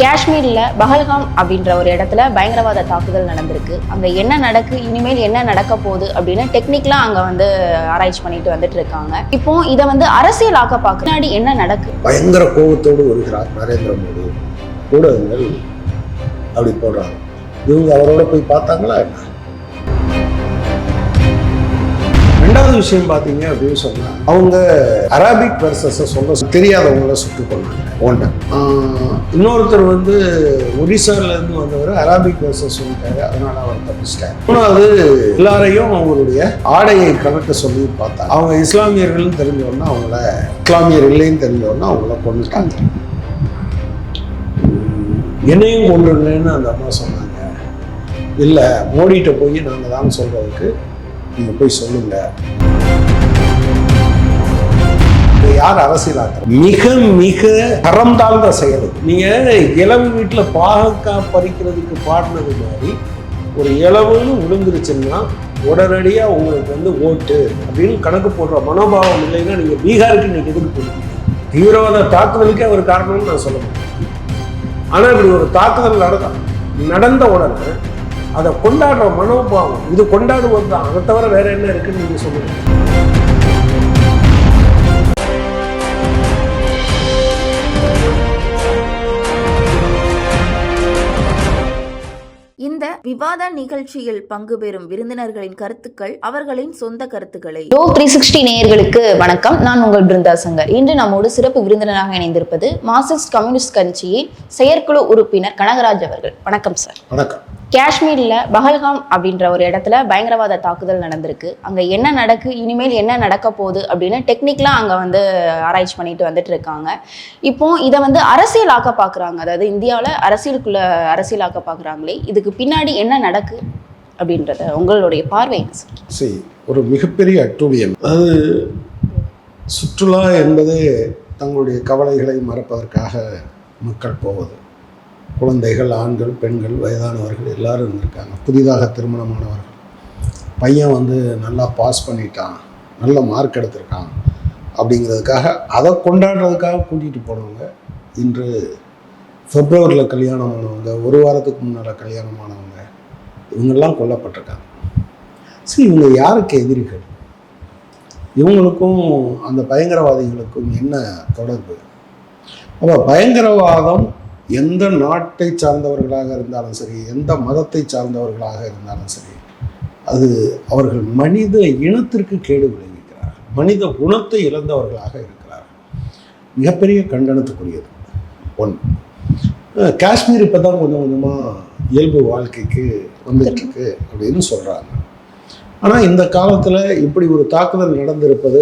காஷ்மீரில் பஹல்காம் அப்படின்ற ஒரு இடத்துல பயங்கரவாத தாக்குதல் நடந்திருக்கு. அங்கே என்ன நடக்கு இனிமேல் என்ன நடக்க போகுது அப்படின்னு டெக்னிக்கலாக அங்கே வந்து ஆராய்ச்சி பண்ணிட்டு வந்துட்டு இருக்காங்க. இப்போ இதை வந்து அரசியலாக்க பார்க்க முன்னாடி என்ன நடக்கு? பயங்கர கோபத்தோடு வருகிறார் நரேந்திர மோடி. ஊடகங்கள் அப்படி போடுறாங்க. இவங்க அவரோட போய் பார்த்தாங்களா ரெண்டாவது விஷயம் பார்த்தீங்க அப்படின்னு சொன்னா அவங்க அரபிக் வெர்சஸை சொல்ல தெரியாதவங்கள சுட்டு கொண்டாங்க ஒன்று. இன்னொருத்தர் வந்து ஒடிசால இருந்து வந்தவர் அரபிக் வெர்சஸ் சொல்லிட்டாரு அதனால அவர் தப்பிச்சிட்டாரு மூணாவது எல்லாரையும் அவங்களுடைய ஆடையை கலக்க சொல்லி பார்த்தா அவங்க இஸ்லாமியர்கள்னு தெரிஞ்சவொன்னா அவங்கள இஸ்லாமியர் இல்லைன்னு தெரிஞ்சவொன்னா அவங்கள கொண்டுட்டாங்க என்னையும் கொண்டுருங்கன்னு அந்த அம்மா சொன்னாங்க. இல்லை மோடிட்ட போய் நாங்கள் தான் சொல்றதுக்கு நீங்கள் போய் சொல்லுங்க. இதை யார் அரசியலாக்குற மிக மிக தரம் தாழ்ந்த செயல். இது. நீங்க இளவு வீட்டுல பாகக்காய் பறிக்கிறதுக்கு பாடினது மாதிரி ஒரு இளவுன்னு விழுந்துருச்சுன்னா உடனடியா உங்களுக்கு வந்து ஓட்டு அப்படின்னு கணக்கு போடுற மனோபாவம் இல்லைன்னா நீங்க பீகாருக்கு இன்னைக்கு எதுக்கு போடுவீங்க தீவிரவாத தாக்குதலுக்கே ஒரு காரணம்னு நான் சொல்ல முடியும். ஆனா இப்படி ஒரு தாக்குதல் நடந்த நடந்த உடனே அதை கொண்டாடுற மனோபாவம் இது கொண்டாடுவது தான் அதை தவிர வேற என்ன இருக்குன்னு நீங்க சொல்லுங்க. விவாத நிகழ்ச்சியில் பங்கு பெறும் விருந்தினர்களின் கருத்துக்கள் அவர்களின் சொந்த கருத்துக்களை. யோ த்ரீ சிக்ஸ்டி நேயர்களுக்கு வணக்கம். நான் உங்கள் பிருந்தா சங்கர் இன்று நம்மோடு சிறப்பு விருந்தினராக இணைந்திருப்பது மார்க்சிஸ்ட் கம்யூனிஸ்ட் கட்சியின் செயற்குழு உறுப்பினர் கனகராஜ் அவர்கள். வணக்கம் சார். வணக்கம். காஷ்மீரில் பஹல்காம் அப்படின்ற ஒரு இடத்துல பயங்கரவாத தாக்குதல் நடந்திருக்கு. அங்கே என்ன நடக்கு இனிமேல் என்ன நடக்க போகுது அப்படின்னு டெக்னிக்கலாக அங்கே வந்து ஆராய்ச்சி பண்ணிட்டு வந்துட்டு இருக்காங்க. இப்போ இதை வந்து அரசியலாக்க பார்க்குறாங்க அதாவது இந்தியாவில் அரசியலுக்குள்ள அரசியலாக்க பார்க்குறாங்களே இதுக்கு பின்னாடி என்ன நடக்கு அப்படின்றத உங்களுடைய பார்வை சரி ஒரு மிகப்பெரிய அட்டூழியம். அது சுற்றுலா என்பதே தங்களுடைய கவலைகளை மறப்பதற்காக மக்கள் போவது. குழந்தைகள் ஆண்கள் பெண்கள் வயதானவர்கள் எல்லாரும் இருந்திருக்காங்க. புதிதாக திருமணமானவர்கள். பையன் வந்து நல்லா பாஸ் பண்ணிட்டான். நல்ல மார்க் எடுத்திருக்கான். அப்படிங்கிறதுக்காக அதை கொண்டாடுறதுக்காக கூட்டிகிட்டு போனவங்க இன்று பிப்ரவரியில் கல்யாணம் ஆனவங்க ஒரு வாரத்துக்கு முன்னால் கல்யாணம் ஆனவங்க இவங்கெல்லாம் கொல்லப்பட்டிருக்காங்க. சரி இவங்க யாருக்கு எதிரிகள்? இவங்களுக்கும் அந்த பயங்கரவாதிகளுக்கும் என்ன தொடர்பு? அப்போ பயங்கரவாதம் எந்த நாட்டை சார்ந்தவர்களாக இருந்தாலும் சரி எந்த மதத்தை சார்ந்தவர்களாக இருந்தாலும் சரி அது அவர்கள் மனித இனத்திற்கு கேடு விளைவிக்கிறார் மனித குணத்தை இழந்தவர்களாக இருக்கிறார் மிகப்பெரிய கண்டனத்துக்குரியது. ஒன்று. காஷ்மீர் இப்போ தான் கொஞ்சம் கொஞ்சமாக இயல்பு வாழ்க்கைக்கு வந்துட்டுருக்கு அப்படின்னு சொல்கிறாங்க ஆனால் இந்த காலத்தில் இப்படி ஒரு தாக்குதல் நடந்திருப்பது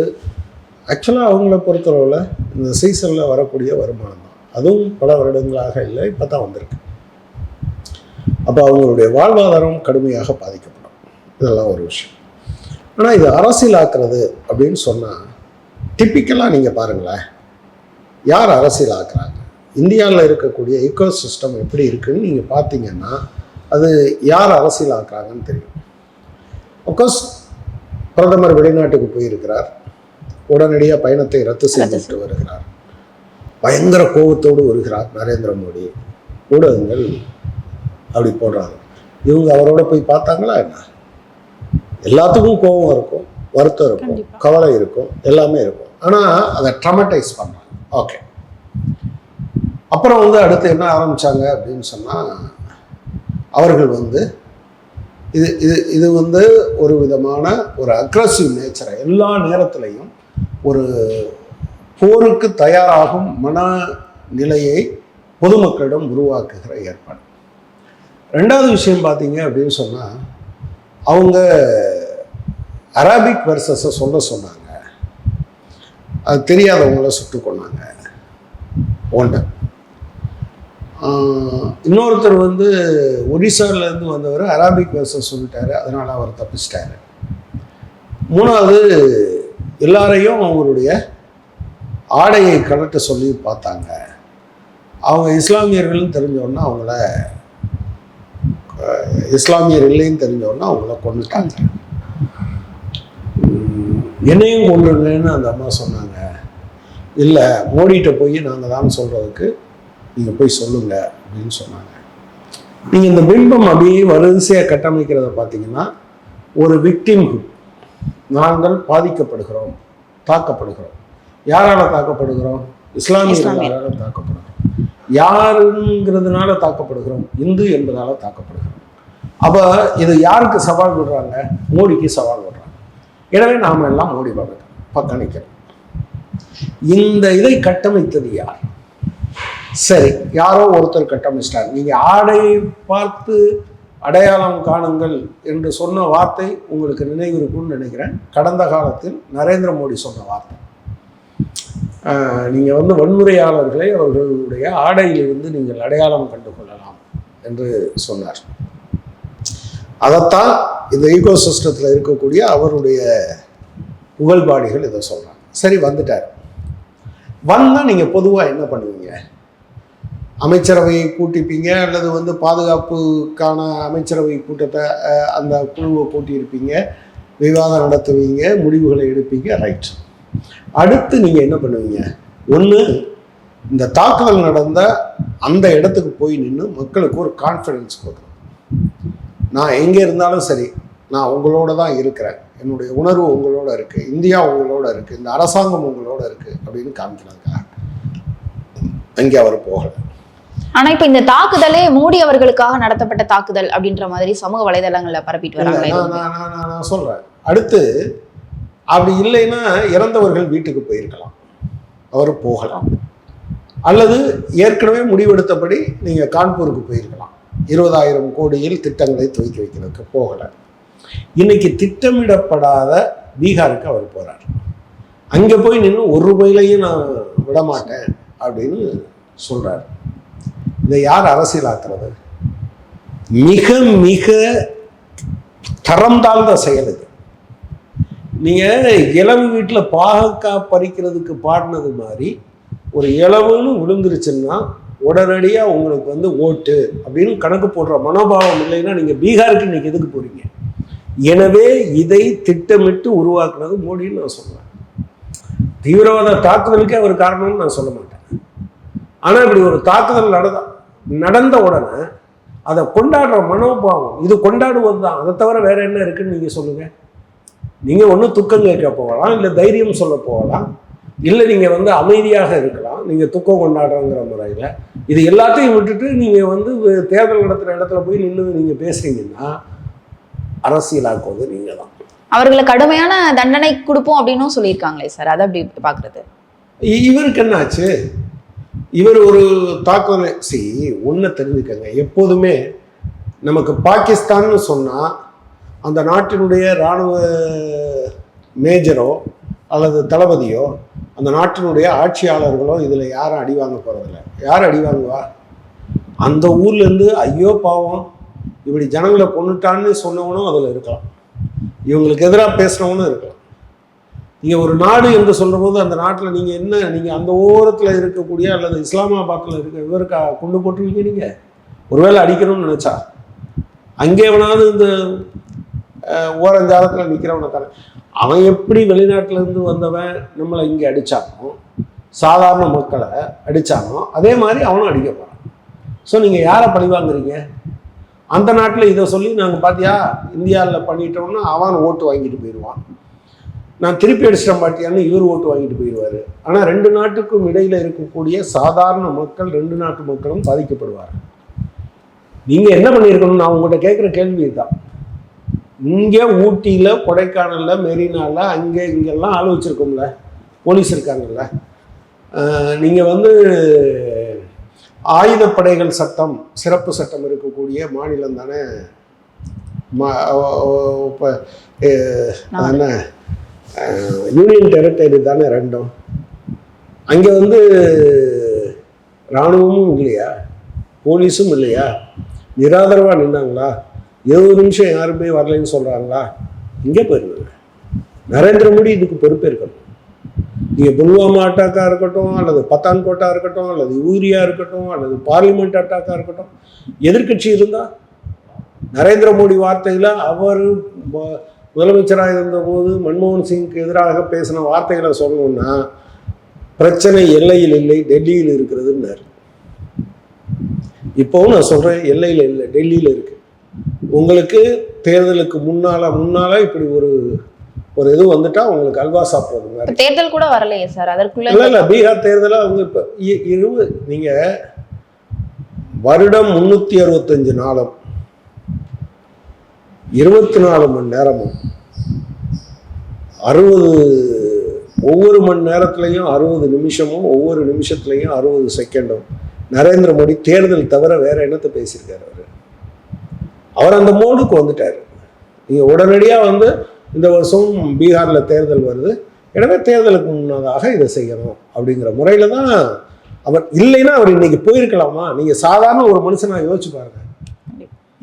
ஆக்சுவலாக அவங்கள பொறுத்தளவில் இந்த சீசனில் வரக்கூடிய வருமானம் தான். அதுவும் பல வருடங்களாக இல்லை இப்போ தான் வந்திருக்கு. அப்போ அவங்களுடைய வாழ்வாதாரம் கடுமையாக பாதிக்கப்படும். இதெல்லாம் ஒரு விஷயம். ஆனால் இது அரசியலாக்குறது அப்படின்னு சொன்னால் டிப்பிக்கலாக நீங்கள் பாருங்களேன் யார் அரசியலாக்குறாங்க? இந்தியாவில் இருக்கக்கூடிய ஈக்கோ சிஸ்டம் எப்படி இருக்குன்னு நீங்கள் பார்த்தீங்கன்னா அது யார் அரசியலாக்குறாங்கன்னு தெரியும். அப்கோர்ஸ் பிரதமர் வெளிநாட்டுக்கு போயிருக்கிறார். உடனடியாக பயணத்தை ரத்து செய்துவிட்டு வருகிறார். பயங்கர கோபத்தோடு வருகிறார் நரேந்திர மோடி. ஊடகங்கள் அப்படி போடுறாங்க. இவங்க அவரோட போய் பார்த்தாங்களா என்ன? எல்லாத்துக்கும் கோபம் இருக்கும் வருத்தம் இருக்கும். கவலை இருக்கும் எல்லாமே இருக்கும். ஆனால் அதை ட்ரமடைஸ் பண்ணுறாங்க ஓகே அப்புறம் வந்து அடுத்து என்ன ஆரம்பிச்சாங்க அப்படின்னு சொன்னால் அவர்கள் வந்து இது இது இது வந்து ஒரு விதமான ஒரு அக்ரஸிவ் நேச்சரை எல்லா நேரத்திலையும் ஒரு போருக்கு தயாராகும் மனநிலையை பொதுமக்களிடம் உருவாக்குகிற ஏற்பாடு. ரெண்டாவது விஷயம் பார்த்தீங்க அப்படின்னு சொன்னால் அவங்க அராபிக் வெர்சஸை சொல்ல சொன்னாங்க. அது தெரியாதவங்கள சுட்டு கொண்டாங்க ஒன்று இன்னொருத்தர் வந்து ஒடிசாலேருந்து வந்தவர் அராபிக் பேச சொல்லிட்டாரு. அதனால் அவர் தப்பிச்சிட்டாரு. மூணாவது எல்லாரையும் அவங்களுடைய ஆடையை கலட்ட சொல்லி பார்த்தாங்க. அவங்க இஸ்லாமியர்கள்னு தெரிஞ்சோன்னா அவங்கள இஸ்லாமியர் இல்லைன்னு தெரிஞ்சோன்னா அவங்கள கொண்டுட்டாங்க என்னையும் கொண்டுருங்கன்னு அந்த அம்மா சொன்னாங்க. இல்லை மோடிகிட்ட போய் நாங்கள் தான் சொல்கிறதுக்கு நீங்கள் போய் சொல்லுங்க அப்படின்னு சொன்னாங்க. நீங்கள் இந்த பிம்பம் அப்படியே வரிசையாக கட்டமைக்கிறத பார்த்தீங்கன்னா ஒரு விக்டிம்ஹுட் நாங்கள் பாதிக்கப்படுகிறோம் தாக்கப்படுகிறோம். யாரால தாக்கப்படுகிறோம்? இஸ்லாமியர்களால் தாக்கப்படுகிறோம். யாருங்கிறதுனால தாக்கப்படுகிறோம். இந்து என்பதால தாக்கப்படுகிறோம். அப்ப இது யாருக்கு சவால் விடுறாங்க? மோடிக்கு சவால் விடுறாங்க. எனவே நாம எல்லாம் மோடி பக்கம் பக்கம் நிற்கிறோம் இந்த இதை கட்டமைத்தது யார்? சரி யாரோ ஒருத்தர் கட்டமைச்சிட்டார். நீங்கள் ஆடை பார்த்து அடையாளம் காணுங்கள் என்று சொன்ன வார்த்தை உங்களுக்கு நினைவிருக்கும்னு நினைக்கிறேன். கடந்த காலத்தில் நரேந்திர மோடி சொன்ன வார்த்தை. நீங்கள் வந்து வன்முறையாளர்களை அவர்களுடைய ஆடையிலிருந்து நீங்கள் அடையாளம் கண்டு கொள்ளலாம் என்று சொன்னார். அதைத்தான் இந்த ஈகோ சிஸ்டத்தில் இருக்கக்கூடிய அவருடைய புகழ்பாடிகள் இதை சொல்கிறாங்க சரி வந்துட்டார். வந்தால் நீங்கள் பொதுவாக என்ன பண்ணுவீங்க? அமைச்சரவையை கூட்டிப்பீங்க அல்லது வந்து பாதுகாப்புக்கான அமைச்சரவை கூட்டத்தை அந்த குழுவை கூட்டியிருப்பீங்க. விவாதம் நடத்துவீங்க முடிவுகளை எடுப்பீங்க. ரைட் அடுத்து நீங்கள் என்ன பண்ணுவீங்க? ஒன்று இந்த தாக்குதல் நடந்த அந்த இடத்துக்கு போய் நின்று மக்களுக்கு ஒரு கான்ஃபிடன்ஸ் கொடுக்கணும். நான் எங்கே இருந்தாலும் சரி நான் உங்களோட தான் இருக்கிறேன். என்னுடைய உணர்வு உங்களோட இருக்குது இந்தியா உங்களோட இருக்குது இந்த அரசாங்கம் உங்களோட இருக்குது அப்படின்னு காமிக்கிறாங்க அங்கே அவர் போகலை. ஆனா இப்ப இந்த தாக்குதலே மோடி அவர்களுக்காக நடத்தப்பட்ட தாக்குதல் அப்படின்ற மாதிரி சமூக வலைதளங்கள்ல பரப்பிட்டு நான் நான் சொல்கிறேன் அடுத்து அப்படி இல்லைன்னா இறந்தவர்கள் வீட்டுக்கு போயிருக்கலாம். அவர் போகலாம். அல்லது ஏற்கனவே முடிவெடுத்தபடி நீங்கள் கான்பூருக்கு போயிருக்கலாம். இருபதாயிரம் கோடியில் திட்டங்களை துவக்கி வைக்கிறதுக்கு போகலை. இன்னைக்கு திட்டமிடப்படாத பீகாருக்கு அவர் போறார். அங்கே போய் நின்று ஒரு ரூபாயிலையும் நான் விட மாட்டேன் அப்படின்னு சொல்றாரு. இதை யார் அரசியலாக்குறது? மிக மிக தரம் தாழ்ந்த செயல் இது. நீங்க இளவு வீட்டில் பாகக்காய் பறிக்கிறதுக்கு பாடினது மாதிரி ஒரு இளவுன்னு விழுந்துருச்சுன்னா உடனடியாக உங்களுக்கு வந்து ஓட்டு அப்படின்னு கணக்கு போடுற மனோபாவம் இல்லைன்னா நீங்கள் பீகாருக்கு இன்னைக்கு எதுக்கு போறீங்க? எனவே இதை திட்டமிட்டு உருவாக்குனது மோடின்னு நான் சொல்லுவேன் தீவிரவாத தாக்குதலுக்கே ஒரு காரணம்னு நான் சொல்ல மாட்டேன். ஆனால் இப்படி ஒரு தாக்குதல் நடந்த நடந்த உடனே அதை கொண்டாடுற மனோபாவம் இது கொண்டாடுவது தான் அதை தவிர வேற என்ன இருக்குன்னு நீங்கள் சொல்லுங்க. நீங்கள் ஒன்று துக்கம் கேட்க போகலாம் இல்லை தைரியம் சொல்ல போகலாம் இல்லை நீங்கள் வந்து அமைதியாக இருக்கலாம் நீங்கள் துக்கம் கொண்டாடுறங்கிற முறையில். இது எல்லாத்தையும் விட்டுட்டு நீங்கள் வந்து தேர்தல் நடத்துகிற இடத்துல போய் நின்று நீங்கள் பேசுறீங்கன்னா அரசியலாக்குவது நீங்கள் தான் அவர்களை கடுமையான தண்டனை கொடுப்போம் அப்படின்னும் சொல்லியிருக்காங்களே சார். அதை அப்படி பாக்குறது இ- இவருக்கு என்னாச்சு? இவர் ஒரு தாக்கம் சி ஒன்று தெரிஞ்சுக்கங்க. எப்போதுமே நமக்கு பாகிஸ்தான்னு சொன்னால் அந்த நாட்டினுடைய இராணுவ மேஜரோ அல்லது தளபதியோ அந்த நாட்டினுடைய ஆட்சியாளர்களோ இதில் யாரும் அடி வாங்க போகிறதில்ல யார் அடி வாங்குவா? அந்த ஊர்லேருந்து ஐயோ பாவம் இப்படி ஜனங்களை கொண்டுட்டான்னு சொன்னவனும் அதில் இருக்கலாம். இவங்களுக்கு எதிராக பேசுனவனும் இருக்கலாம். நீங்கள் ஒரு நாடு என்று சொல்லும்போது அந்த நாட்டில் நீங்கள் என்ன நீங்கள் அந்த ஓரத்தில் இருக்கக்கூடிய அல்லது இஸ்லாமாபாத்தில் இருக்க இவருக்கா கொண்டு போட்டுருவீங்க நீங்கள் ஒருவேளை அடிக்கணும்னு நினச்சா? அங்கே எவனாவது இந்த ஓரஞ்சாரத்தில் ஓரஞ்சாலத்தில் நிற்கிறவனை அவன் எப்படி வெளிநாட்டிலேருந்து வந்தவன் நம்மளை இங்கே அடித்தானோ சாதாரண மக்களை அடித்தானோ அதே மாதிரி அவனும் அடிக்க போகிறான் ஸோ நீங்கள் யாரை பழி வாங்குறீங்க? அந்த நாட்டில் இதை சொல்லி நாங்கள் பார்த்தியா இந்தியாவில் பண்ணிட்டோம்னா அவன் ஓட்டு வாங்கிட்டு போயிடுவான். நான் திருப்பி அடிச்சிட்டேன் பாட்டியான்னு இவர் ஓட்டு வாங்கிட்டு போயிடுவார். ஆனால் ரெண்டு நாட்டுக்கும் இடையில இருக்கக்கூடிய சாதாரண மக்கள் ரெண்டு நாட்டு மக்களும் பாதிக்கப்படுவார் நீங்கள் என்ன பண்ணியிருக்கணும் நான் உங்கள்கிட்ட கேட்குற கேள்வி தான் இங்கே ஊட்டியில் கொடைக்கானலில் மெரினாவில் அங்கே இங்கெல்லாம் ஆள் வச்சுருக்கோம்ல போலீஸ் இருக்காங்கல்ல. நீங்கள் வந்து ஆயுதப்படைகள் சட்டம் சிறப்பு சட்டம் இருக்கக்கூடிய மாநிலம் தானே? இப்போ என்ன? யூனியன் டெரிட்டரி தானே ரெண்டும். அங்கே வந்து இராணுவமும் இல்லையா? போலீஸும் இல்லையா? நிராதரவாக நின்னாங்களா? இருபது நிமிஷம் யாருமே வரலைன்னு சொல்கிறாங்களா இங்கே போயிருந்தாங்க. நரேந்திர மோடி இதுக்கு பொறுப்பேற்கணும் நீங்கள் புல்வாமா அட்டாக்காக இருக்கட்டும் அல்லது பத்தான்கோட்டாக இருக்கட்டும் அல்லது யூரியா இருக்கட்டும் அல்லது பார்லிமெண்ட் அட்டாக்காக இருக்கட்டும் எதிர்க்கட்சி இருந்தால் நரேந்திர மோடி வார்த்தையில் அவர் முதலமைச்சராக இருந்தபோது மன்மோகன் சிங்க்கு எதிராக பேசின வார்த்தைகளை சொல்லணும்னா பிரச்சனை எல்லையில் இல்லை டெல்லியில் இருக்கிறதுன்னாரு. இப்போவும் நான் சொல்கிறேன் எல்லையில் இல்லை டெல்லியில் இருக்கு. உங்களுக்கு தேர்தலுக்கு முன்னால முன்னால இப்படி ஒரு ஒரு இது வந்துட்டா உங்களுக்கு அல்வா சாப்பிட்றது தேர்தல் கூட வரலையே சார் அதற்குள்ள இல்லை இல்லை பீகார் தேர்தலில் அவங்க இப்போ இருபது நீங்கள் வருடம் முந்நூற்றி அறுபத்தஞ்சு நாளும் இருபத்தி நாலு மணி நேரமும் அறுபது ஒவ்வொரு மணி நேரத்துலையும் அறுபது நிமிஷமும் ஒவ்வொரு நிமிஷத்துலையும் அறுபது செகண்டும். நரேந்திர மோடி தேர்தல் தவிர வேற என்னத்தை பேசியிருக்காரு அவர்? அவர் அந்த மோடுக்கு வந்துட்டார். நீங்கள் உடனடியாக வந்து இந்த வருஷம் பீகாரில் தேர்தல் வருது. எனவே தேர்தலுக்கு முன்னதாக இதை செய்யணும் அப்படிங்கிற முறையில் தான் அவர் இல்லைன்னா அவர் இன்னைக்கு போயிருக்கலாமா? நீங்கள் சாதாரண ஒரு மனுஷனாக யோசிச்சு பாருங்க.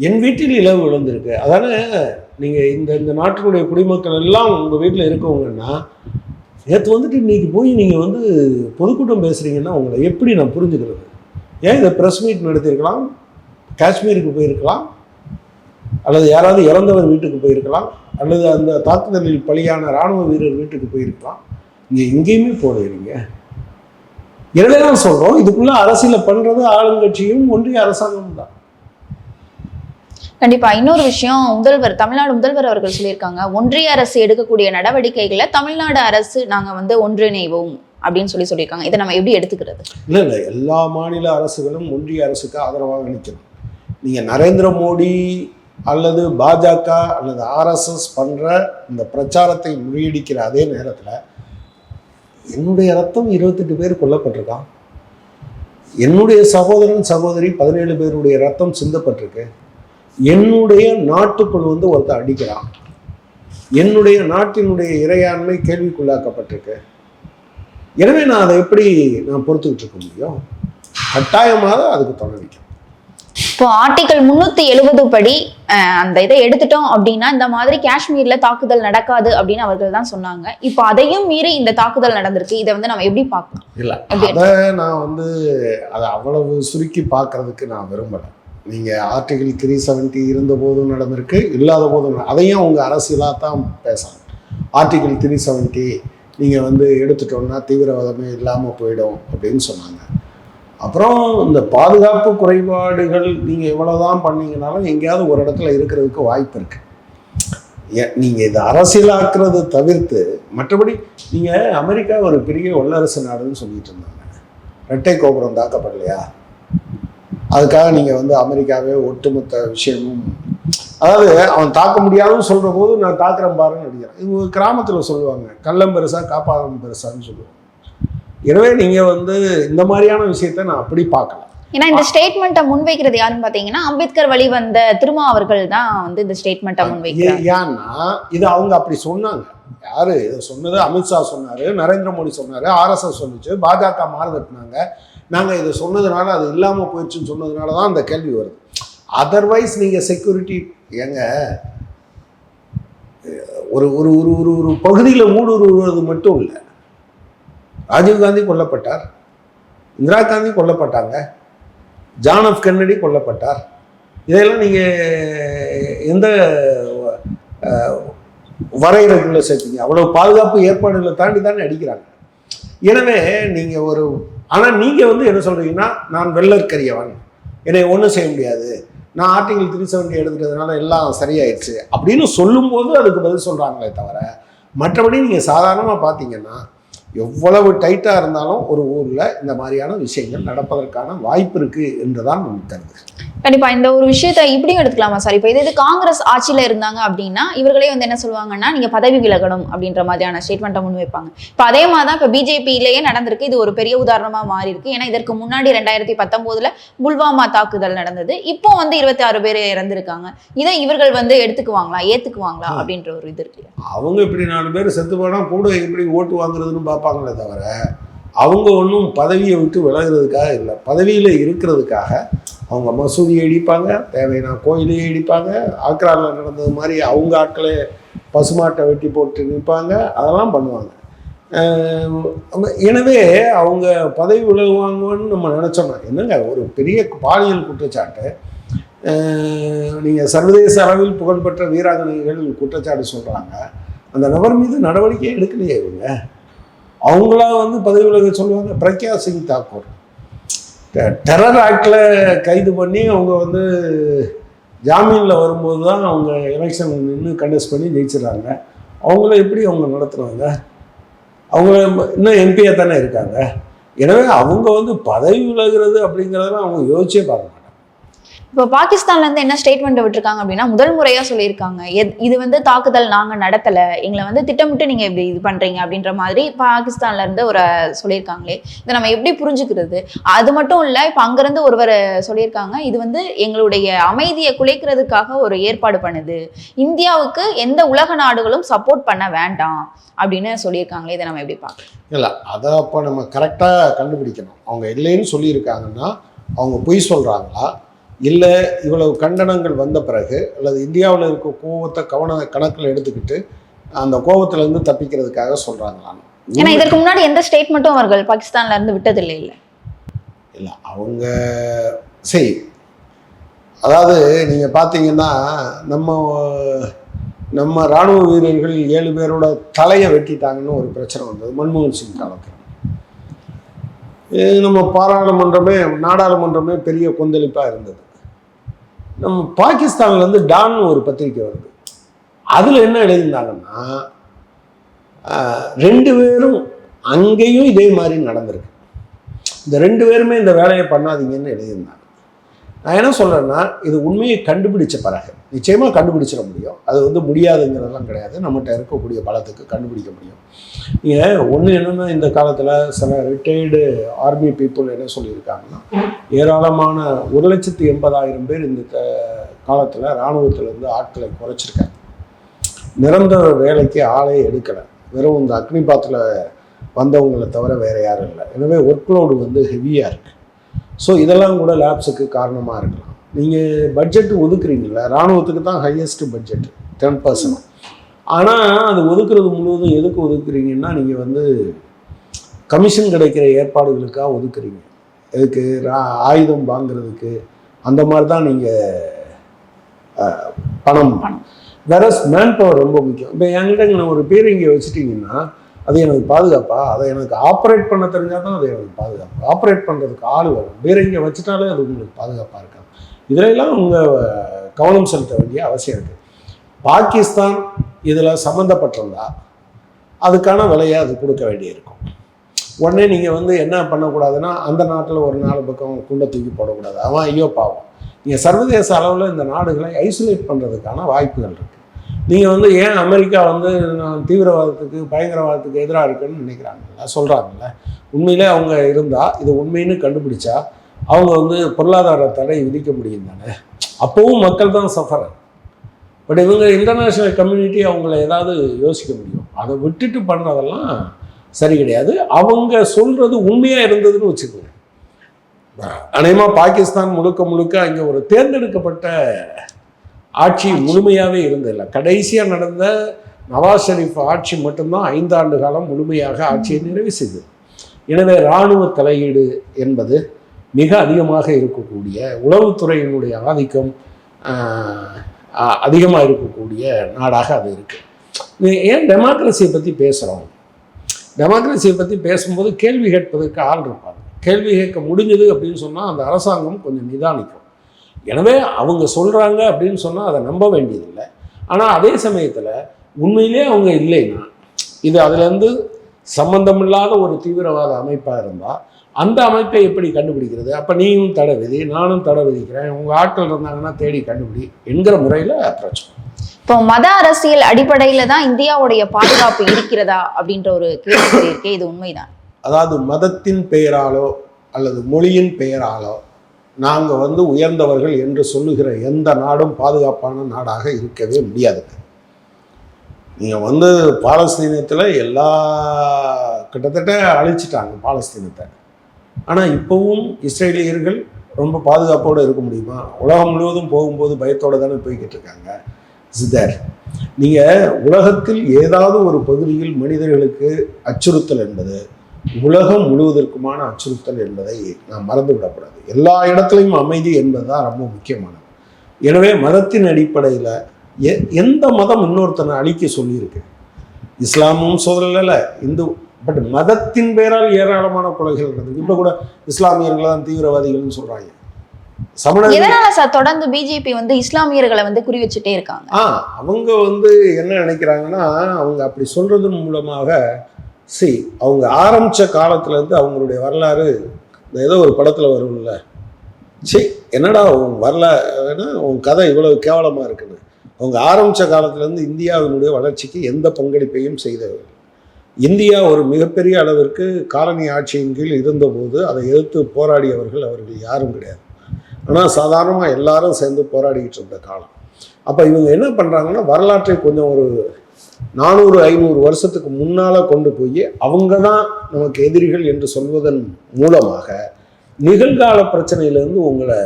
என் வீட்டில் இலவு விழுந்திருக்கு. அதானே? நீங்கள் இந்த இந்த நாட்டினுடைய குடிமக்கள் எல்லாம் உங்கள் வீட்டில் இருக்கவங்கன்னா நேற்று வந்துட்டு இன்னைக்கு போய் நீங்கள் வந்து பொதுக்கூட்டம் பேசுகிறீங்கன்னா உங்களை எப்படி நான் புரிஞ்சுக்கிறது? ஏன் இதை ப்ரெஸ் மீட் நடத்தியிருக்கலாம்? காஷ்மீருக்கு போயிருக்கலாம்? அல்லது யாராவது இறந்தவர் வீட்டுக்கு போயிருக்கலாம்? அல்லது அந்த தாக்குதலில் பலியான ராணுவ வீரர் வீட்டுக்கு போயிருக்கலாம்? இங்கே எங்கேயுமே போடுறீங்க எனவே தான் சொல்கிறோம் இதுக்குள்ளே அரசியலை பண்ணுறது ஆளுங்கட்சியும் ஒன்றிய அரசாங்கமும் தான். கண்டிப்பா. இன்னொரு விஷயம் முதல்வர் தமிழ்நாடு முதல்வர் அவர்கள் சொல்லியிருக்காங்க ஒன்றிய அரசு எடுக்கக்கூடிய நடவடிக்கைகளை தமிழ்நாடு அரசு நாங்க வந்து ஒன்றிணைவோம் அப்படின்னு சொல்லி சொல்லியிருக்காங்க. இதை நம்ம எப்படி எடுத்துக்கிறது? இல்லை இல்லை. எல்லா மாநில அரசுகளும் ஒன்றிய அரசுக்கு ஆதரவாக நிற்கணும். நீங்கள் நரேந்திர மோடி அல்லது பாஜக அல்லது ஆர்எஸ்எஸ் பண்ணுற இந்த பிரச்சாரத்தை முறியடிக்கிற அதே நேரத்தில் என்னுடைய ரத்தம் இருபத்தெட்டு பேர் கொல்லப்பட்டிருக்கான். என்னுடைய சகோதரன் சகோதரி பதினேழு பேருடைய ரத்தம் சிந்தப்பட்டிருக்கு. என்னுடைய நாட்டுக்குள் வந்து ஒருத்தர் அடிக்கிறான். என்னுடைய நாட்டினுடைய இறையாண்மை கேள்விக்குள்ளாக்கப்பட்டிருக்கு. எனவே நான் அதை எப்படி நான் பொறுத்துக்கிட்டு இருக்க முடியும்? கட்டாயமாக அதுக்கு தொடர்பிக்கும் இப்போ ஆர்டிகல் முன்னூத்தி எழுபது படி அந்த இதை எடுத்துட்டோம் அப்படின்னா இந்த மாதிரி காஷ்மீர்ல தாக்குதல் நடக்காது அப்படின்னு அவர்கள் தான் சொன்னாங்க. இப்போ அதையும் மீறி இந்த தாக்குதல் நடந்திருக்கு. இதை வந்து நம்ம எப்படி பார்க்கலாம்? இல்லை அதை நான் வந்து அதை அவ்வளவு சுருக்கி பார்க்கறதுக்கு நான் விரும்பலை. நீங்கள் ஆர்டிகிள் த்ரீ செவன்ட்டி இருந்த போதும் நடந்திருக்கு இல்லாத போதும் நட- அதையும் அவங்க அரசியலாக தான் பேசுகிறாங்க ஆர்டிகிள் த்ரீ செவன்ட்டி நீங்கள் வந்து எடுத்துட்டோம்னா தீவிரவாதமே இல்லாமல் போயிடும் அப்படின்னு சொன்னாங்க. அப்புறம் இந்த பாதுகாப்பு குறைபாடுகள் நீங்கள் எவ்வளோதான் பண்ணீங்கனாலும் எங்கேயாவது ஒரு இடத்துல இருக்கிறதுக்கு வாய்ப்பு இருக்குது நீங்கள் இதை அரசியலாக்குறது தவிர்த்து மற்றபடி நீங்கள் அமெரிக்கா ஒரு பெரிய வல்லரசு நாடுன்னு சொல்லிட்டு இருந்தாங்க. ரெட்டை கோபுரம் தாக்கப்படலையா? அதுக்காக நீங்க வந்து அமெரிக்காவே ஒட்டுமொத்த விஷயமும் அதாவது அவன் தாக்க முடியாதுன்னு சொல்ற போது நான் தாக்குறேன் பாருன்னு அடிக்கிறேன் இது கிராமத்துல சொல்லுவாங்க கள்ளம் பெருசா காப்பாதம் பெருசான்னு சொல்லுவாங்க. எனவே நீங்க வந்து இந்த மாதிரியான விஷயத்த நான் அப்படி பார்க்கல. ஏன்னா இந்த ஸ்டேட்மெண்ட்டை முன்வைக்கிறது யாருன்னு பாத்தீங்கன்னா அம்பேத்கர் வழி வந்த திருமா அவர்கள் தான் வந்து இந்த ஸ்டேட்மெண்ட்டை முன்வைக்கிறார். ஏ- ஏன்னா இது அவங்க அப்படி சொன்னாங்க. யாரு? இதை சொன்னது அமித்ஷா சொன்னாரு நரேந்திர மோடி சொன்னாரு ஆர்எஸ்எஸ் சொன்னுச்சு பாஜக மாறுதட்டினாங்க. நாங்கள் இதை சொன்னதுனால அது இல்லாமல் போயிடுச்சுன்னு சொன்னதுனால தான் அந்த கேள்வி வருது. அதர்வைஸ் நீங்கள் செக்யூரிட்டி ஏங்க ஒரு ஒரு ஒரு ஒரு ஒரு பகுதியில் ஊடுருவது மட்டும் இல்லை. ராஜீவ்காந்தி கொல்லப்பட்டார். Indira Gandhi கொல்லப்பட்டாங்க. John F Kennedy கொல்லப்பட்டார். இதெல்லாம் நீங்கள் எந்த வரையறைக்குள்ளே சேர்த்தீங்க? அவ்வளோ பாதுகாப்பு ஏற்பாடுகளை தாண்டி தானே அடிக்கிறாங்க. எனவே நீங்கள் ஒரு ஆனால் நீங்கள் வந்து என்ன சொல்கிறீங்கன்னா நான் வெள்ளற்கரியவன் என்னை ஒன்றும் செய்ய முடியாது. நான் ஆர்டிகல் த்ரீ செவன்டி எடுத்துட்டதுனால எல்லாம் சரியாயிடுச்சு அப்படின்னு சொல்லும்போது அதுக்கு பதில் சொல்கிறாங்களே தவிர மற்றபடி நீங்கள் சாதாரணமாக பார்த்தீங்கன்னா எவ்வளவு டைட்டாக இருந்தாலும் ஒரு ஊரில் இந்த மாதிரியான விஷயங்கள் நடப்பதற்கான வாய்ப்பு இருக்குது என்று தான் நான் கருது கண்டிப்பா இந்த ஒரு விஷயத்தை இப்படியும் எடுத்துக்கலாமா சார்? இப்போ இதே இது காங்கிரஸ் ஆட்சியில இருந்தாங்க அப்படின்னா இவர்களே வந்து என்ன சொல்லுவாங்கன்னா நீங்க பதவி விலகணும் அப்படின்ற மாதிரியான ஸ்டேட்மெண்ட்டை முன்வைப்பாங்க இப்போ அதே மாதிரி தான் இப்போ பிஜேபியிலேயே நடந்திருக்கு. இது ஒரு பெரிய உதாரணமா மாறி இருக்கு ஏன்னா இதற்கு முன்னாடி ரெண்டாயிரத்தி பத்தொன்பதுல புல்வாமா தாக்குதல் நடந்தது. இப்போ வந்து இருபத்தி ஆறு பேர் இறந்திருக்காங்க. இதை இவர்கள் வந்து எடுத்துக்குவாங்களா ஏத்துக்குவாங்களா அப்படின்ற ஒரு இது இருக்கு அவங்க இப்படி நாலு பேர் செத்து போனால் கூட எப்படி ஓட்டு வாங்குறதுன்னு பார்ப்பாங்களே தவிர அவங்க ஒன்றும் பதவியை விட்டு விலகுறதுக்காக இல்லை. பதவியில் இருக்கிறதுக்காக அவங்க மசூதியை இடிப்பாங்க தேவையான கோயிலையே இடிப்பாங்க ஆக்ராவில் நடந்தது மாதிரி அவங்க ஆட்களே பசுமாட்டை வெட்டி போட்டு நிற்பாங்க அதெல்லாம் பண்ணுவாங்க. எனவே அவங்க பதவி விலகுவாங்கன்னு நம்ம நினச்சோம்னா என்னங்க ஒரு பெரிய பாலியல் குற்றச்சாட்டு. நீங்கள் சர்வதேச அளவில் புகழ்பெற்ற வீராங்கனைகள் குற்றச்சாட்டு சொல்கிறாங்க அந்த நபர் மீது நடவடிக்கை எடுக்கலையே இவங்க. அவங்களா வந்து பதவி விலக சொல்லுவாங்க. பிரக்யா சிங் தாக்கூர். டெரர் ஆக்டில் கைது பண்ணி அவங்க வந்து ஜாமீனில் வரும்போது தான் அவங்க எலெக்ஷன் நின்று கண்டெஸ்ட் பண்ணி ஜெயிச்சிடறாங்க. அவங்கள எப்படி அவங்க நடத்துகிறாங்க அவங்க இன்னும் எம்பியாக தானே இருக்காங்க? எனவே அவங்க வந்து பதவி விலகிறது அப்படிங்கிறதெல்லாம் அவங்க யோசிச்சே பார்க்கணும். இப்போ பாகிஸ்தான்ல இருந்து என்ன ஸ்டேட்மெண்ட் விட்டுருக்காங்க அப்படின்னா முதல் முறையா சொல்லியிருக்காங்க. எத்- இது வந்து தாக்குதல் நாங்க நடத்தல. எங்களை வந்து திட்டமிட்டு நீங்க இப்படி இது பண்றீங்க அப்படின்ற மாதிரி பாகிஸ்தான்ல இருந்து ஒரு சொல்லியிருக்காங்களே. இதை நம்ம எப்படி புரிஞ்சுக்கிறது? அது மட்டும் இல்ல இப்போ அங்கிருந்து ஒருவர் சொல்லியிருக்காங்க இது வந்து எங்களுடைய அமைதியை குலைக்கிறதுக்காக ஒரு ஏற்பாடு பண்ணுது. இந்தியாவுக்கு எந்த உலக நாடுகளும் சப்போர்ட் பண்ண வேண்டாம் அப்படின்னு சொல்லியிருக்காங்களே இதை நம்ம எப்படி பார்க்கலாம் இல்லை அதை அப்போ நம்ம கரெக்டாக கண்டுபிடிக்கணும். அவங்க இல்லைன்னு சொல்லியிருக்காங்கன்னா அவங்க பொய் சொல்கிறாங்களா இல்லை இவ்வளவு கண்டனங்கள் வந்த பிறகு அல்லது இந்தியாவில் இருக்க கோவத்தை கவன கணக்கில் எடுத்துக்கிட்டு அந்த கோவத்திலேருந்து தப்பிக்கிறதுக்காக சொல்கிறாங்களான்னு ஏன்னா இதற்கு முன்னாடி எந்த ஸ்டேட்மெண்ட்டும் அவர்கள் பாகிஸ்தான்ல இருந்து விட்டதில்லை இல்ல? இல்லை அவங்க சரி. அதாவது நீங்கள் பார்த்தீங்கன்னா நம்ம நம்ம இராணுவ வீரர்கள் ஏழு பேரோட தலையை வெட்டிட்டாங்கன்னு ஒரு பிரச்சனை வந்தது மன்மோகன் சிங் காலத்தில். நம்ம பாராளுமன்றமே நாடாளுமன்றமே பெரிய கொந்தளிப்பாக இருந்தது. நம்ம பாகிஸ்தான்ல இருந்து டான் ஒரு பத்திரிக்கை வருது. அதில் என்ன எழுதியிருந்தாங்கன்னா ரெண்டு பேரும் அங்கேயும் இதே மாதிரி நடந்திருக்கு. இந்த ரெண்டு பேருமே இந்த வேலையை பண்ணாதீங்கன்னு எழுதியிருந்தாங்க. நான் என்ன சொல்கிறேன்னா இது உண்மையை கண்டுபிடிச்ச பிறகு நிச்சயமாக கண்டுபிடிச்சிட முடியும். அது வந்து முடியாதுங்கிறதெல்லாம் கிடையாது. நம்மகிட்ட இருக்கக்கூடிய பலத்துக்கு கண்டுபிடிக்க முடியும். நீங்கள் ஒன்று என்னென்னா இந்த காலத்தில் சில ரிட்டையர்டு ஆர்மி பீப்புள் என்ன சொல்லியிருக்காங்கன்னா ஏராளமான ஒரு லட்சத்தி எண்பதாயிரம் பேர் இந்த காலத்தில் இராணுவத்திலேருந்து ஆட்களை குறைச்சிருக்காங்க. நிரந்தர வேலைக்கு ஆளே எடுக்கலை. வெறும் இந்த அக்னிபாத்தில் வந்தவங்களை தவிர வேறு யாரும் இல்லை. எனவே ஒர்க்லோடு வந்து ஹெவியாக இருக்குது ஸோ இதெல்லாம் கூட லேப்ஸுக்கு காரணமாக இருக்கலாம். நீங்கள் பட்ஜெட் ஒதுக்குறீங்கல்ல இராணுவத்துக்கு தான் ஹையஸ்ட் பட்ஜெட் டென் பர்சன்ட் ஆனால் அது ஒதுக்குறது முழுவதும் எதுக்கு ஒதுக்குறீங்கன்னா நீங்கள் வந்து கமிஷன் கிடைக்கிற ஏற்பாடுகளுக்காக ஒதுக்குறீங்க. எதுக்கு? ரா- ஆயுதம் வாங்குறதுக்கு அந்த மாதிரி தான் நீங்கள் பணம். வேற மேன் பவர் ரொம்ப முக்கியம். இப்போ என்கிட்ட ஒரு பேர் இங்கே வச்சுட்டிங்கன்னா அது எனக்கு பாதுகாப்பா? அதை எனக்கு ஆப்ரேட் பண்ண தெரிஞ்சால் தான் அது எனக்கு பாதுகாப்பு. ஆப்ரேட் பண்ணுறதுக்கு ஆள் வரும். வேற இங்கே வச்சுட்டாலே அது உங்களுக்கு பாதுகாப்பாக இருக்காது. இதிலெல்லாம் உங்கள் கவனம் செலுத்த வேண்டிய அவசியம் இருக்குது பாகிஸ்தான் இதில் சம்மந்தப்பட்டிருந்தா அதுக்கான விலையை அது கொடுக்க வேண்டியிருக்கும். உடனே நீங்கள் வந்து என்ன பண்ணக்கூடாதுன்னா அந்த நாட்டில் ஒரு நாலு பக்கம் குண்டை தூக்கி போடக்கூடாது. அவன் ஐயோ பாவம் நீங்கள் சர்வதேச அளவில் இந்த நாடுகளை ஐசோலேட் பண்ணுறதுக்கான வாய்ப்புகள் இருக்குது நீங்கள் வந்து ஏன் அமெரிக்கா வந்து நான் தீவிரவாதத்துக்கு பயங்கரவாதத்துக்கு எதிராக இருக்குன்னு நினைக்கிறாங்கல்ல சொல்கிறாங்கல்ல உண்மையிலே அவங்க இருந்தால் இது உண்மைன்னு கண்டுபிடிச்சா அவங்க வந்து பொருளாதார தடை விதிக்க முடியும் தானே? அப்போவும் மக்கள் தான் சஃபர் பட் இவங்க இன்டர்நேஷ்னல் கம்யூனிட்டி அவங்கள ஏதாவது யோசிக்க முடியும். அதை விட்டுட்டு பண்ணுறதெல்லாம் சரி கிடையாது. அவங்க சொல்கிறது உண்மையாக இருந்ததுன்னு வச்சுக்கோங்க. அநேகமாக பாகிஸ்தான் முழுக்க முழுக்க அங்கே ஒரு தேர்ந்தெடுக்கப்பட்ட ஆட்சி முழுமையாகவே இருந்ததில்லை. கடைசியாக நடந்த நவாஸ் ஷெரீஃப் ஆட்சி மட்டும்தான் ஐந்தாண்டு காலம் முழுமையாக ஆட்சியை நிறைவு செய்தது. எனவே இராணுவ தலையீடு என்பது மிக அதிகமாக இருக்கக்கூடிய உளவுத்துறையினுடைய ஆதிக்கம் அதிகமாக இருக்கக்கூடிய நாடாக அது இருக்குது ஏன் டெமோக்ரஸியை பற்றி பேசுகிறோம் டெமோக்ரஸியை பற்றி பேசும்போது கேள்வி கேட்பதற்கு ஆள் இருப்பாங்க. கேள்வி கேட்க முடிஞ்சது அப்படின்னு சொன்னால் அந்த அரசாங்கம் கொஞ்சம் நிதானிக்கும். எனவே அவங்க சொல்கிறாங்க அப்படின்னு சொன்னால் அதை நம்ப வேண்டியதில்லை. ஆனால் அதே சமயத்தில் உண்மையிலே அவங்க இல்லைன்னா இது அதுலேருந்து சம்பந்தமில்லாத ஒரு தீவிரவாத அமைப்பாக இருந்தால் அந்த அமைப்பை எப்படி கண்டுபிடிக்கிறது? அப்போ நீயும் தடை விதி நானும் தடை விதிக்கிறேன் உங்கள் ஆட்கள் இருந்தாங்கன்னா தேடி கண்டுபிடி என்கிற முறையில் பிரச்சனை. இப்போ மத அரசியல் அடிப்படையில தான் இந்தியாவுடைய பாதுகாப்பு இருக்கிறதா அப்படின்ற ஒரு கேள்வி இருக்கே இது உண்மைதான். அதாவது மதத்தின் பெயராலோ அல்லது மொழியின் பெயராலோ நாங்கள் வந்து உயர்ந்தவர்கள் என்று சொல்லுகிற எந்த நாடும் பாதுகாப்பான நாடாக இருக்கவே முடியாதுங்க நீங்கள் வந்து பாலஸ்தீனத்தில் எல்லா கிட்டத்தட்ட அழிச்சிட்டாங்க பாலஸ்தீனத்தை. ஆனால் இப்போவும் இஸ்ரேலியர்கள் ரொம்ப பாதுகாப்போடு இருக்க முடியுமா? உலகம் முழுவதும் போகும்போது பயத்தோடு தானே போய்கிட்டு இருக்காங்க சிதர் நீங்கள் உலகத்தில் ஏதாவது ஒரு பகுதியில் மனிதர்களுக்கு அச்சுறுத்தல் என்பது உலகம் முழுவதற்குமான அச்சுறுத்தல் என்பதை நாம் மறந்து விடக்கூடாது. எல்லா இடத்துலையும் அமைதி என்பது தான் ரொம்ப முக்கியமானது. எனவே மதத்தின் அடிப்படையில் எ எந்த மதம் இன்னொருத்தனை அழிக்க சொல்லியிருக்கு? இஸ்லாமும் சொல்லலை இந்து பட் மதத்தின் பேரால் ஏராளமான கொலைகள் நடந்தது இப்போ கூட இஸ்லாமியர்கள் தான் தீவிரவாதிகள்னு சொல்றாங்க. எதனால சார் தொடர்ந்து பிஜேபி வந்து இஸ்லாமியர்களை வந்து குறி வச்சுட்டே இருக்காங்க? ஆ அவங்க வந்து என்ன நினைக்கிறாங்கன்னா அவங்க அப்படி சொல்றதன் மூலமாக சி அவங்க ஆரம்பித்த காலத்துலேருந்து அவங்களுடைய வரலாறு இந்த ஏதோ ஒரு படத்தில் வரும்ல. சி என்னடா உன் வரலாறுனா உன் கதை இவ்வளவு கேவலமாக இருக்குன்னு. அவங்க ஆரம்பித்த காலத்துலேருந்து இந்தியாவினுடைய வளர்ச்சிக்கு எந்த பங்களிப்பையும் செய்தவர் இந்தியா ஒரு மிகப்பெரிய அளவிற்கு காலனி ஆட்சியின் கீழ் இருந்தபோது அதை எதிர்த்து போராடியவர்கள் அவர்கள் யாரும் கிடையாது. ஆனால் சாதாரணமாக எல்லாரும் சேர்ந்து போராடிக்கிட்டு இருந்த காலம். அப்போ இவங்க என்ன பண்ணுறாங்கன்னா வரலாற்றை கொஞ்சம் ஒரு நானூறு ஐநூறு வருஷத்துக்கு முன்னால் கொண்டு போய் அவங்க தான் நமக்கு எதிரிகள் என்று சொல்வதன் மூலமாக நிகழ்கால பிரச்சனையிலேருந்து உங்களை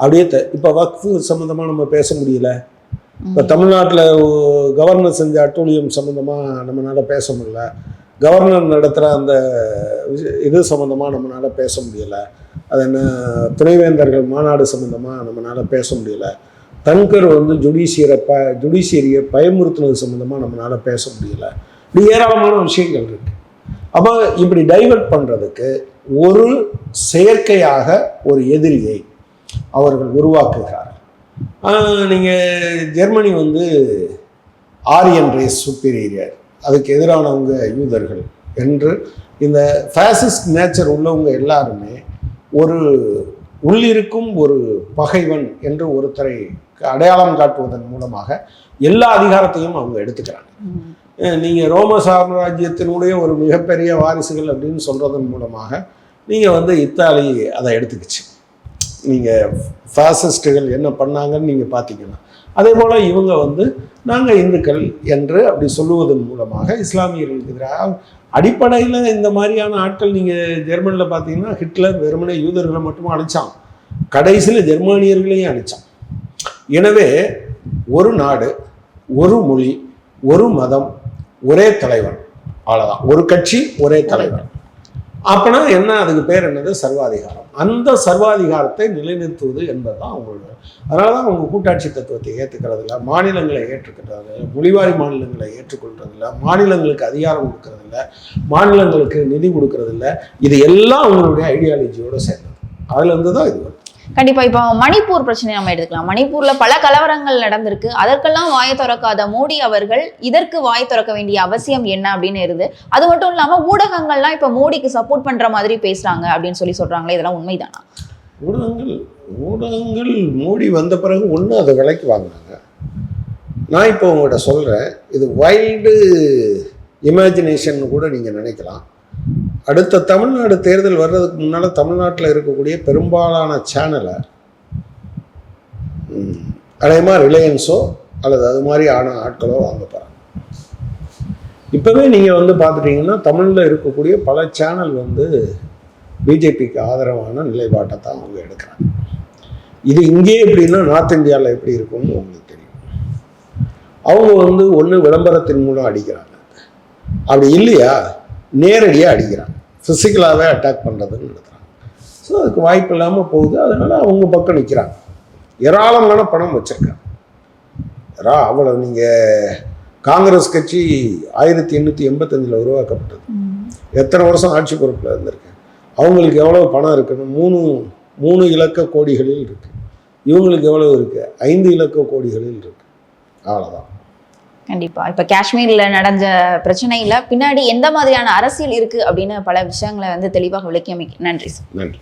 அப்படியே த இப்போ வக்ஃபு சம்மந்தமாக நம்ம பேச முடியல. இப்போ தமிழ்நாட்டில் கவர்னர் செஞ்ச அட்டூழியம் சம்மந்தமாக நம்மளால பேச முடியல. கவர்னர் நடத்துகிற அந்த இது சம்மந்தமாக நம்மளால பேச முடியல. அது என்ன துணைவேந்தர்கள் மாநாடு சம்மந்தமாக நம்மளால பேச முடியல. தன்கர் வந்து ஜுடிஷியரை ப ஜுடிஷியரியை பயமுறுத்துனது சம்மந்தமாக நம்மளால பேச முடியல. இப்படி ஏராளமான விஷயங்கள் இருக்கு. அப்போ இப்படி டைவர்ட் பண்ணுறதுக்கு ஒரு செயற்கையாக ஒரு எதிரியை அவர்கள் உருவாக்குகிறார் நீங்கள் ஜெர்மனி வந்து ஆரியன் ரேஸ் சுப்பீரியர் அதுக்கு எதிரானவங்க யூதர்கள் என்று இந்த ஃபேசிஸ்ட் நேச்சர் உள்ளவங்க எல்லாருமே ஒரு உள்ளிருக்கும் ஒரு பகைவன் என்று ஒருத்தரை அடையாளம் காட்டுவதன் மூலமாக எல்லா அதிகாரத்தையும் அவங்க எடுத்துக்கிறாங்க. ம். அஹ் நீங்க ரோம சாம்ராஜ்யத்தினுடைய ஒரு மிகப்பெரிய வாரிசுகள் அப்படின்னு சொல்றதன் மூலமாக நீங்க வந்து இத்தாலி அதை எடுத்துக்கிச்சு. நீங்க ஃபாசிஸ்டுகள் என்ன பண்ணாங்கன்னு நீங்க பார்த்தீங்கன்னா அதே போல இவங்க வந்து நாங்க இந்துக்கள் என்று அப்படி சொல்லுவதன் மூலமாக இஸ்லாமியர்களுக்கு எதிராக அடிப்படையில் இந்த மாதிரியான ஆட்கள் நீங்க ஜெர்மனில பார்த்தீங்கன்னா ஹிட்லர் வெறுமனே யூதர்களை மட்டும் அழிச்சான். கடைசியில் ஜெர்மானியர்களையும் அழிச்சான். எனவே ஒரு நாடு ஒரு மொழி ஒரு மதம் ஒரே தலைவன். அவ்வளோதான் ஒரு கட்சி ஒரே தலைவன். அப்பனா என்ன? அதுக்கு பேர் என்னது? சர்வாதிகாரம். அந்த சர்வாதிகாரத்தை நிலைநிறுத்துவது என்பதுதான் அவங்களோட. அதனால தான் அவங்க கூட்டாட்சி தத்துவத்தை ஏற்றுக்கிறதில்ல மாநிலங்களை ஏற்றுக்கிறது இல்லை. மொழிவாரி மாநிலங்களை ஏற்றுக்கொள்றதில்ல மாநிலங்களுக்கு அதிகாரம் கொடுக்கறதில்ல மாநிலங்களுக்கு நிதி கொடுக்கறதில்ல இது எல்லாம் அவங்களுடைய ஐடியாலஜியோடு சேர்ந்தது. அதுலேருந்து தான் இது வருது. கண்டிப்பா. இப்போ மணிப்பூர் பிரச்சனை நம்ம எடுத்துக்கலாம். மணிப்பூர்ல பல கலவரங்கள் நடந்திருக்கு. அதற்கெல்லாம் வாய் திறக்காத மோடி அவர்கள் இதற்கு வாய் திறக்க வேண்டிய அவசியம் என்ன அப்படின்னு இருந்து அது மட்டும் இல்லாம ஊடகங்கள்லாம் இப்ப மோடிக்கு சப்போர்ட் பண்ற மாதிரி பேசுறாங்க அப்படின்னு சொல்லி சொல்றாங்களே இதெல்லாம் உண்மைதானா? ஊடகங்கள் ஊடகங்கள் மோடி வந்த பிறகு ஒன்றும் அதை விலைக்கு வாங்கினாங்க நான் இப்போ உங்கள்கிட்ட சொல்கிறேன் இது வைல்டு இமேஜினேஷன் கூட நீங்கள் நினைக்கலாம். அடுத்த தமிழ்நாடு தேர்தல் வர்றதுக்கு முன்னால் தமிழ்நாட்டில் இருக்கக்கூடிய பெரும்பாலான சேனலை அதேமா ரிலையன்ஸோ அல்லது அது மாதிரி ஆன ஆட்களோ வாங்க போகிறாங்க இப்போவே நீங்கள் வந்து பார்த்துட்டீங்கன்னா தமிழில் இருக்கக்கூடிய பல சேனல் வந்து பிஜேபிக்கு ஆதரவான நிலைப்பாட்டை தான் அவங்க எடுக்கிறாங்க. இது இங்கே எப்படின்னா நார்த் இந்தியாவில் எப்படி இருக்கும்னு உங்களுக்கு தெரியும். அவங்க வந்து ஒன்று விளம்பரத்தின் மூலம் அடிக்கிறாங்க. அப்படி இல்லையா? நேரடியாக அடிக்கிறாங்க ஃபிசிக்கலாகவே அட்டாக் பண்ணுறதுன்னு நடத்துகிறாங்க ஸோ அதுக்கு வாய்ப்பு இல்லாமல் போகுது. அதனால் அவங்க பக்கம் நிற்கிறாங்க ஏராளமான பணம் வச்சுருக்காங்க. ஏரா அவ்வளோ நீங்கள் காங்கிரஸ் கட்சி ஆயிரத்தி எண்ணூற்றி எண்பத்தஞ்சில் உருவாக்கப்பட்டது. எத்தனை வருஷம் ஆட்சி பொறுப்பில் இருந்திருக்கு அவங்களுக்கு எவ்வளோ பணம் இருக்குன்னு மூணு மூணு இலக்க கோடிகளில் இருக்குது இவங்களுக்கு எவ்வளோ இருக்குது ஐந்து இலக்க கோடிகளில் இருக்குது அவ்வளோதான் கண்டிப்பா. இப்ப காஷ்மீர்ல நடந்த பிரச்சனையில பின்னாடி எந்த மாதிரியான அரசியல் இருக்கு அப்படின்னு பல விஷயங்களை வந்து தெளிவாக விளக்கியமைக்கு நன்றி சார். நன்றி.